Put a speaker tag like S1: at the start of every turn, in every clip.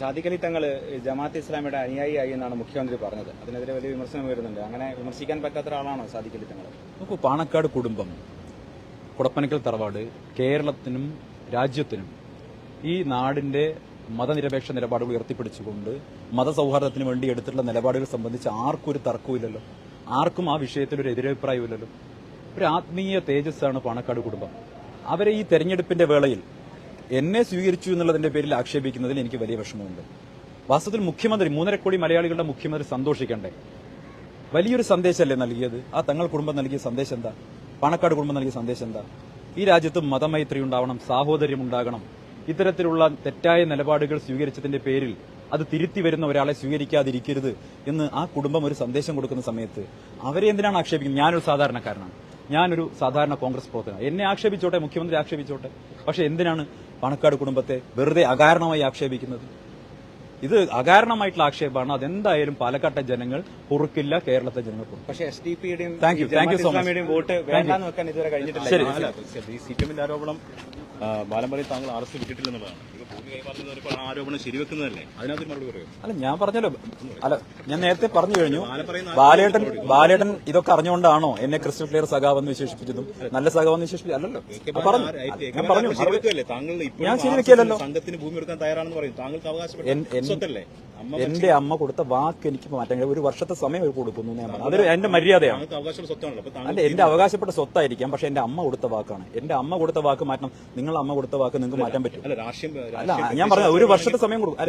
S1: ഷാദിഖലി തങ്ങൾ ജമാഅത്ത് ഇസ്ലാമിയുടെ അനുയായിയായി എന്നാണ് മുഖ്യമന്ത്രി പറഞ്ഞത്. അതിനെതിരെ വലിയ വിമർശനം വരുന്നുണ്ട് അങ്ങനെ വിമർശിക്കാൻ പറ്റാത്ത ഒരാളാണോ ഷാദിഖലി തങ്ങൾ
S2: നോക്കൂ പാണക്കാട് കുടുംബം കുടപ്പനക്കൽ തറവാട് കേരളത്തിനും രാജ്യത്തിനും ഈ നാടിന്റെ മതനിരപേക്ഷ നിലപാടുകൾ ഉയർത്തിപ്പിടിച്ചുകൊണ്ട് മതസൗഹാർദ്ദത്തിന് വേണ്ടി എടുത്തിട്ടുള്ള നിലപാടുകൾ സംബന്ധിച്ച് ആർക്കും ഒരു തർക്കവുമില്ലല്ലോ ആർക്കും ആ വിഷയത്തിൽ ഒരു എതിരഭിപ്രായമില്ലല്ലോ ഒരു ആത്മീയ തേജസ്സാണ് പാണക്കാട് കുടുംബം. അവരെ ഈ തെരഞ്ഞെടുപ്പിന്റെ വേളയിൽ എന്നെ സ്വീകരിച്ചു എന്നുള്ളതിന്റെ പേരിൽ ആക്ഷേപിക്കുന്നതിൽ എനിക്ക് വലിയ വിഷമമുണ്ട്. വാസ്തവത്തിൽ മുഖ്യമന്ത്രി മൂന്നര കോടി മലയാളികളുടെ മുഖ്യമന്ത്രി സന്തോഷിക്കണ്ടേ? വലിയൊരു സന്ദേശമല്ലേ നൽകിയത്? ആ തങ്ങൾ കുടുംബം നൽകിയ സന്ദേശം എന്താ? പണക്കാട് കുടുംബം നൽകിയ സന്ദേശം എന്താ? ഈ രാജ്യത്ത് മതമൈത്രി ഉണ്ടാവണം സാഹോദര്യം ഉണ്ടാകണം. ഇത്തരത്തിലുള്ള തെറ്റായ നിലപാടുകൾ സ്വീകരിച്ചതിന്റെ പേരിൽ അത് തിരുത്തി വരുന്ന ഒരാളെ സ്വീകരിക്കാതിരിക്കരുത് എന്ന് ആ കുടുംബം ഒരു സന്ദേശം കൊടുക്കുന്ന സമയത്ത് അവരെ എന്തിനാണ് ആക്ഷേപിക്കുന്നത്? ഞാനൊരു സാധാരണക്കാരനാണ്. ഞാനൊരു സാധാരണ കോൺഗ്രസ് പ്രവർത്തകനാണ്. എന്നെ ആക്ഷേപിച്ചോട്ടെ? മുഖ്യമന്ത്രി ആക്ഷേപിച്ചോട്ടെ? പക്ഷെ എന്തിനാണ് പാണക്കാട് കുടുംബത്തെ വെറുതെ അകാരണമായി ആക്ഷേപിക്കുന്നത് ഇത് അകാരണമായിട്ടുള്ള ആക്ഷേപമാണ്. അതെന്തായാലും പാലക്കാട്ടെ ജനങ്ങൾ പൊറുക്കില്ല കേരളത്തെ ജനങ്ങൾ
S1: പക്ഷേ എസ് ഡി പിയുടെയും
S2: so much.
S1: വോട്ട് വേണ്ടാന്ന് വെക്കാൻ ഇതുവരെ കഴിഞ്ഞിട്ടില്ല.
S3: ഈ സി പി എമ്മിന്റെ ആരോപണം ആ, താങ്കൾ എസ് വിട്ടിട്ടില്ലെന്നുള്ളതാണ്. ആരോപണം ശരിവെക്കുന്നതല്ലേ? അതിനകത്ത് മറുപടി പറയും.
S2: അല്ല ഞാൻ പറഞ്ഞല്ലോ. അല്ല ഞാൻ നേരത്തെ പറഞ്ഞു കഴിഞ്ഞു. ബാലേട്ടൻ ബാലേട്ടൻ ഇതൊക്കെ അറിഞ്ഞുകൊണ്ടാണോ എന്നെ ക്രിസ്റ്റൽ ക്ലിയർ സഖാവെന്ന് വിശേഷിപ്പിച്ചതും? നല്ല സഖാവെന്ന് വിശേഷിപ്പിച്ചു അല്ലല്ലോ ഞാൻ പറഞ്ഞു. ഞാൻ പറഞ്ഞു. ഞാൻ ശരിവെക്കല്ലോ
S3: സംഘത്തിന് ഭൂമി കൊടുക്കാൻ തയ്യാറാണെന്ന് പറയും. താങ്കൾക്ക്
S2: എൻ- എന്റെ അമ്മ കൊടുത്ത വാക്ക് എനിക്ക് മാറ്റാൻ കഴിയും. ഒരു വർഷത്തെ സമയം അവർ കൊടുക്കുന്നു എന്ന് ഞാൻ പറഞ്ഞു അതൊരു എന്റെ മര്യാദയാണ്. അല്ല എന്റെ അവകാശപ്പെട്ട സ്വത്തായിരിക്കാം പക്ഷെ എന്റെ അമ്മ കൊടുത്ത വാക്കാണ്. എന്റെ അമ്മ കൊടുത്ത വാക്ക് മാറ്റണം. നിങ്ങൾ അമ്മ കൊടുത്ത വാക്ക് നിങ്ങൾക്ക് മാറ്റാൻ പറ്റും.
S3: അല്ല
S2: ഞാൻ പറഞ്ഞ ഒരു വർഷത്തെ സമയം കൊടുക്കും.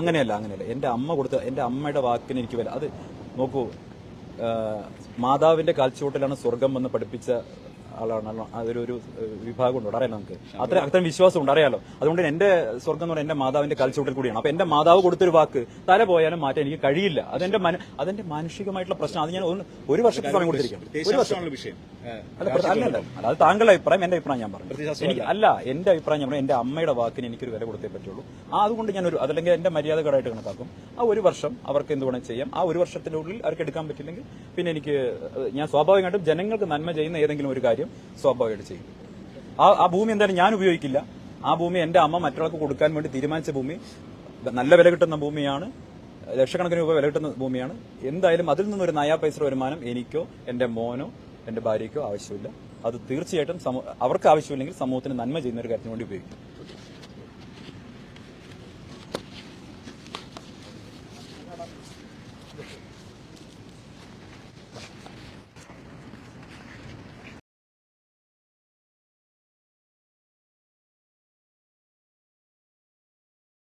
S2: അങ്ങനെയല്ല അങ്ങനെയല്ല. എന്റെ അമ്മ കൊടുത്ത എന്റെ അമ്മയുടെ വാക്കിന് എനിക്ക് വില. അത് നോക്കൂ മാതാവിന്റെ കാൽച്ചുവട്ടിലാണ് സ്വർഗം എന്ന് പഠിപ്പിച്ച ആളാണ് അതൊരു ഒരു വിഭാഗമുണ്ട്. അറിയാലോ നമുക്ക്. അത്ര അത്രയും വിശ്വാസമുണ്ട്. അറിയാലോ. അതുകൊണ്ട് എന്റെ സ്വർഗം എന്ന് പറഞ്ഞാൽ എന്റെ മാതാവിന്റെ കൽച്ചൂട്ടിൽ കൂടിയാണ്. അപ്പൊ എന്റെ മാതാവ് കൊടുത്തൊരു വാക്ക് തല പോയാലും മാറ്റാൻ എനിക്ക് കഴിയില്ല. അതെന്റെ മന- അതെന്റെ മാനുഷികമായിട്ടുള്ള പ്രശ്നം. അത് ഞാൻ ഒരു വർഷത്തെ സമയം കൊടുത്തിരിക്കും. ഒരു
S3: വിഷയം.
S2: അല്ല, അത് താങ്കളുടെ അഭിപ്രായം എന്റെ അഭിപ്രായം ഞാൻ പറഞ്ഞു അല്ല എന്റെ അഭിപ്രായം ഞാൻ പറഞ്ഞു എന്റെ അമ്മയുടെ വാക്കിന് എനിക്കൊരു വില കൊടുത്തേ പറ്റുള്ളൂ. ആ അതുകൊണ്ട് ഞാൻ ഒരു അതല്ലെങ്കിൽ എന്റെ മര്യാദകളായിട്ട് കണക്കാക്കും. ആ ഒരു വർഷം അവർക്ക് എന്ത് വേണം ചെയ്യാം. ആ ഒരു വർഷത്തിനുള്ളിൽ അവർക്ക് എടുക്കാൻ പറ്റില്ലെങ്കിൽ പിന്നെ എനിക്ക് ഞാൻ സ്വാഭാവികമായിട്ടും ജനങ്ങൾക്ക് നന്മ ചെയ്യുന്ന ഏതെങ്കിലും ഒരു കാര്യം സ്വാഭാവികമായിട്ട് ചെയ്യും. ആ ആ ഭൂമി എന്തായാലും ഞാൻ ഉപയോഗിക്കില്ല. ആ ഭൂമി എന്റെ അമ്മ മറ്റൊരാൾക്ക് കൊടുക്കാൻ വേണ്ടി തീരുമാനിച്ച ഭൂമി നല്ല വില കിട്ടുന്ന ഭൂമിയാണ് ലക്ഷക്കണക്കിന് രൂപ വില കിട്ടുന്ന ഭൂമിയാണ്. എന്തായാലും അതിൽ നിന്നൊരു നയാ പൈസ വരുമാനം എനിക്കോ എന്റെ മോനോ എന്റെ ഭാര്യയ്ക്കോ ആവശ്യമില്ല. അത് തീർച്ചയായിട്ടും അവർക്ക് ആവശ്യമില്ലെങ്കിൽ സമൂഹത്തിന് നന്മ ചെയ്യുന്ന ഒരു കാര്യത്തിന് വേണ്ടി ഉപയോഗിക്കും.